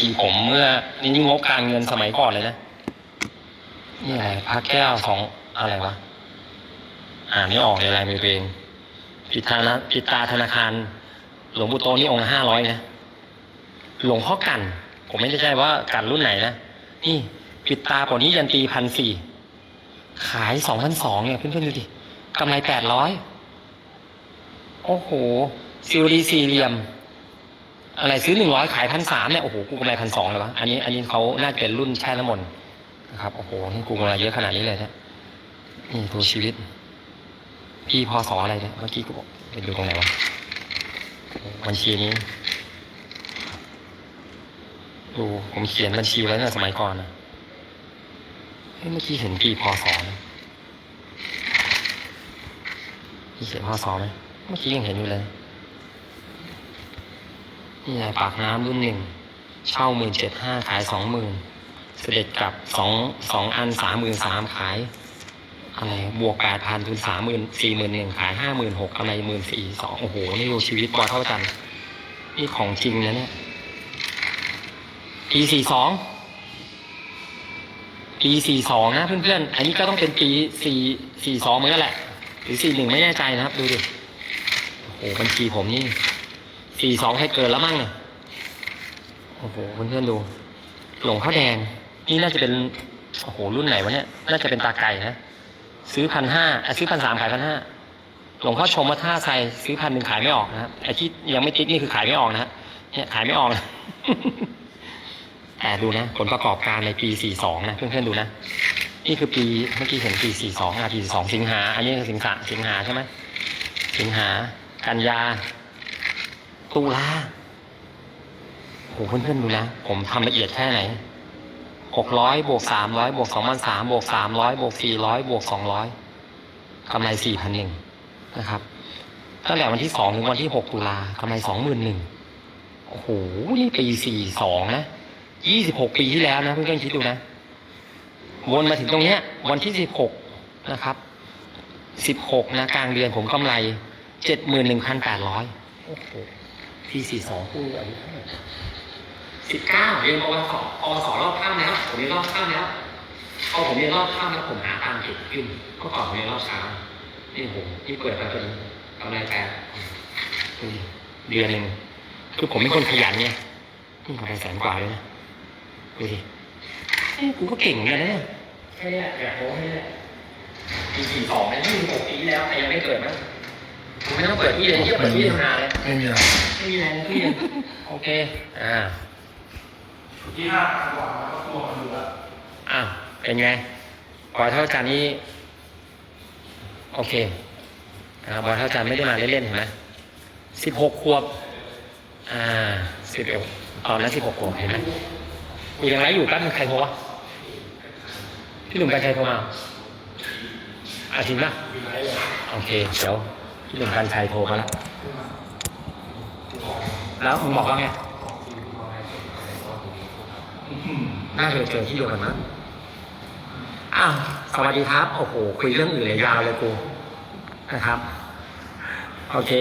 ชีผมเมื่อนี่งบการเงินสมัยก่อนเลยนะนี่อะไรพระแก้วสองอะไรวะอ่านไม่ออกเลยลายมือตัวเองปิดธนาปิตาธนาคาร หลวงปู่โตนี่องค์ห้าร้อยนะหลวงพ่อกัน ผมไม่แน่ใจว่ากันรุ่นไหนนะนี่ปิดตากว่านี้ยันตีพันสี่ขายสองพันสองเนี่ยเพื่อนๆดูดิกำไรแปดร้อยโอ้โหซิลีสี่เหลี่ยม อะไรซื้อหนึ่งร้อยขายพันสามเนี่ยโอ้โหกูกำไรพันสองเลยวะอันนี้อันนี้เขาน่าจะเป็นรุ่นแช่น้ำมนต์นะครับโอ้โหกูกำไรเยอะขนาดนี้เลยนะนี่ดูชีวิต พี่พอสออะไรเนี่ยเมื่อกี้กูบอกไปดูตรงไหนวะบัญชีนี้ดูผมเขียนบัญชีไว้ตั้งแต่สมัยก่อนนะเฮ้ยเมื่อกี้เห็นปีพศนะพี่เขียนพศไหมเมื่อกี้ยังเห็นอยู่เลย นี่ไงปากน้ำรุ่นหนึ่ง เช่าหมื่นเจ็ดห้าขายสองหมื่นเสด็จกลับสองสองอันสามหมื่นสามขายอะไรบวกแปดพันทุนสามหมื่นสี่หมื่นหนึ่งขายห้าหมื่นหกกำไรหมื่นสี่สองโอ้โห นี่ดูชีวิตบอเท่ากัน นี่ของจริงนะเนี่ย ปีสี่สองปีสี่สองนะเพื่อนๆ อันนี้ก็ต้องเป็นปีสี่สี่สองเหมือนกันแหละ หรือสี่หนึ่งไม่แน่ใจนะครับ ดูดิ โอ้โหบัญชีผมนี่ สี่สองให้เกินแล้วมั้งเนี่ยโอ้โหเพื่อนๆดู หลงข้าวแดง นี่น่าจะเป็น โอ้โห รุ่นไหนวะเนี่ย น่าจะเป็นตาไก่นะ ซื้อพันห้าซื้อพันสามขายพันห้าหลวงพ่อชมว่าท่าใส่ซื้อพันหนึ่งขายไม่ออกนะครับไอ้ที่ยังไม่ติ๊กนี่คือขายไม่ออกนะฮะเนี่ยขายไม่ออกนะแต่ดูนะ ผลประกอบการในปี 42 นะ เพื่อนๆดูนะ นี่คือปีเมื่อกี้เห็นปี 42อะปี 42 สิงหา อันนี้คือสิงหาสิงหาใช่ไหมสิงหา กันยา ตุลาโหเพื่อนๆดูนะ ผมทำละเอียดแค่ไหน600บวก300บวก2,300บวก300บวก400บวก200กำไร4,001นหนึ่งนะครับตั้งแต่วันที่2ถึงวันที่6ตุลากำไร21,000โอ้โหนี่ปี42นะยี่สิบหกปีที่แล้วนะเพื่อนๆคิดดูนะ วนมาถึงตรงเนี้ย วันที่สิบหกนะครับสิบหกนะกลางเดือนผมกำไรเจ็ดหมื่นหนึ่งพันแปดร้อยโอ้โห ปีสี่สองคู่อายุสิบเก้าเรียนปวสปวสรอบข้ามแล้วผมเรียนรอบข้ามแล้วพอผมเรียนรอบข้ามแล้วผมหาตังค์เก็บขึ้นก็ก่อนผมเรียนรอบเช้านี่ผมที่เปิดมาเป็นกำไรแปดอืมเดือนหนึ่งคือผมเป็นคนขยันเนี่ยนี่กำไรแสนกว่าเลยนะดูดิเอ้ยกูก็เก่งเหมือนกันนะเนี่ยแค่เนี้ยอยากโม้แค่เนี้ยปีสี่สองนะยี่สิบหกปีแล้วแต่ยังไม่เกิดมั้ง กูไม่ต้องเปิดที่เลยที่เปิดที่ทำงานเลยไม่มีอะไรไม่มีอะไรนะพี่โอเค อ่าที่ห้าพันกว่าแล้วก็ตัวมันดูแล้วอ่าเป็นไงบอยเท่าจานนี้ โอเคนะครับบอยเท่าจานไม่ได้มาเล่นๆเห็นไหมสิบหกขวบ อ่าสิบเอ็ดตอนนั้นสิบหกขวบเห็นไหมกูยังไลฟ์อยู่แป๊บนึงใครโทรวะพี่หนุ่มกันชัยโทรมาอาทิตย์ละโอเค เดี๋ยว พี่หนุ่มกันชัยโทรมาแล้ว แล้วมึงบอกว่าไง น่าจะเจอที่เดียวกันมั้งอ้าว สวัสดีครับ โอ้โห คุยเรื่องอื่นเลยยาวเลยกูนะครับ โอเค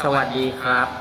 สวัสดีครับ